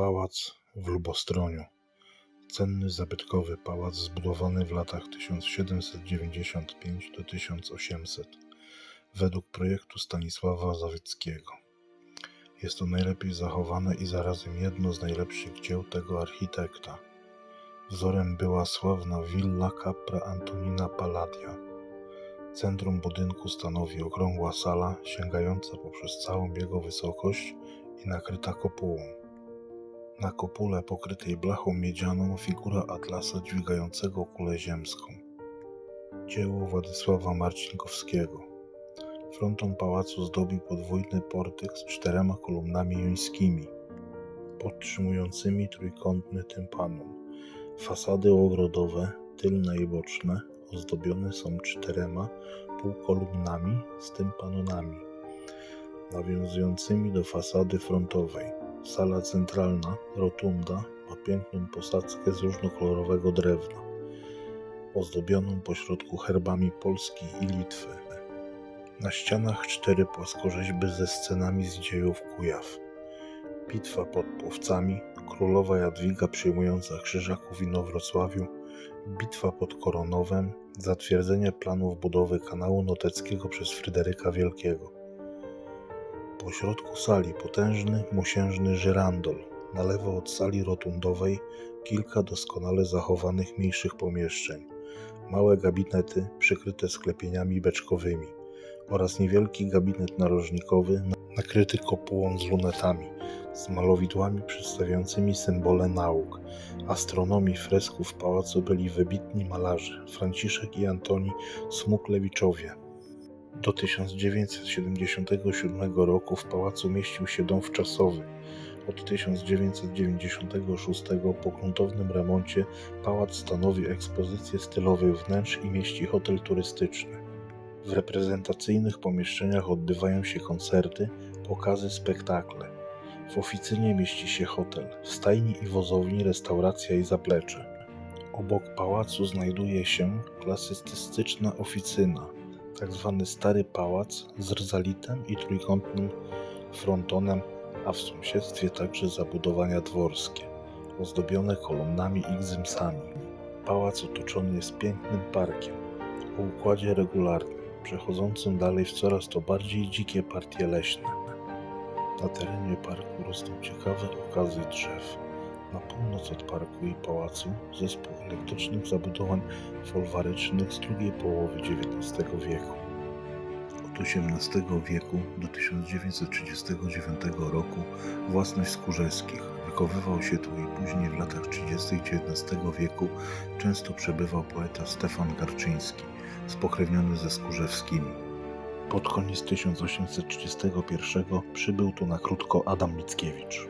Pałac w Lubostroniu. Cenny zabytkowy pałac zbudowany w latach 1795 do 1800 według projektu Stanisława Zawyckiego. Jest to najlepiej zachowane i zarazem jedno z najlepszych dzieł tego architekta. Wzorem była sławna willa Capra Antonina Palladia. Centrum budynku stanowi okrągła sala sięgająca poprzez całą jego wysokość i nakryta kopułą. Na kopule pokrytej blachą miedzianą figura Atlasa dźwigającego kulę ziemską. Dzieło Władysława Marcinkowskiego. Fronton pałacu zdobi podwójny portyk z czterema kolumnami jońskimi, podtrzymującymi trójkątny tympanum. Fasady ogrodowe, tylne i boczne, ozdobione są czterema półkolumnami z tympanonami, nawiązującymi do fasady frontowej. Sala centralna, rotunda, ma piękną posadzkę z różnokolorowego drewna, ozdobioną pośrodku herbami Polski i Litwy. Na ścianach cztery płaskorzeźby ze scenami z dziejów Kujaw. Bitwa pod Płowcami, królowa Jadwiga przyjmująca krzyżaków w Inowrocławiu, bitwa pod Koronowem, zatwierdzenie planów budowy kanału noteckiego przez Fryderyka Wielkiego. Po środku sali potężny, mosiężny żyrandol. Na lewo od sali rotundowej kilka doskonale zachowanych mniejszych pomieszczeń. Małe gabinety przykryte sklepieniami beczkowymi oraz niewielki gabinet narożnikowy nakryty kopułą z lunetami, z malowidłami przedstawiającymi symbole nauk, astronomii, fresków w pałacu byli wybitni malarze Franciszek i Antoni Smuklewiczowie. Do 1977 roku w pałacu mieścił się dom wczasowy. Od 1996 po gruntownym remoncie pałac stanowi ekspozycję stylowych wnętrz i mieści hotel turystyczny. W reprezentacyjnych pomieszczeniach odbywają się koncerty, pokazy, spektakle. W oficynie mieści się hotel, w stajni i wozowni restauracja i zaplecze. Obok pałacu znajduje się klasycystyczna oficyna, tak zwany Stary Pałac z rzalitem i trójkątnym frontonem, a w sąsiedztwie także zabudowania dworskie, ozdobione kolumnami i gzymsami. Pałac otoczony jest pięknym parkiem o układzie regularnym, przechodzącym dalej w coraz to bardziej dzikie partie leśne. Na terenie parku rosną ciekawe okazy drzew. Na północ od parku i pałacu zespół elektrycznych zabudowań folwarycznych z drugiej połowy XIX wieku. Od XVIII wieku do 1939 roku własność Skórzeskich. Wychowywał się tu i później w latach 30. XIX wieku często przebywał poeta Stefan Garczyński, spokrewniony ze Skórzewskimi. Pod koniec 1831 przybył tu na krótko Adam Mickiewicz.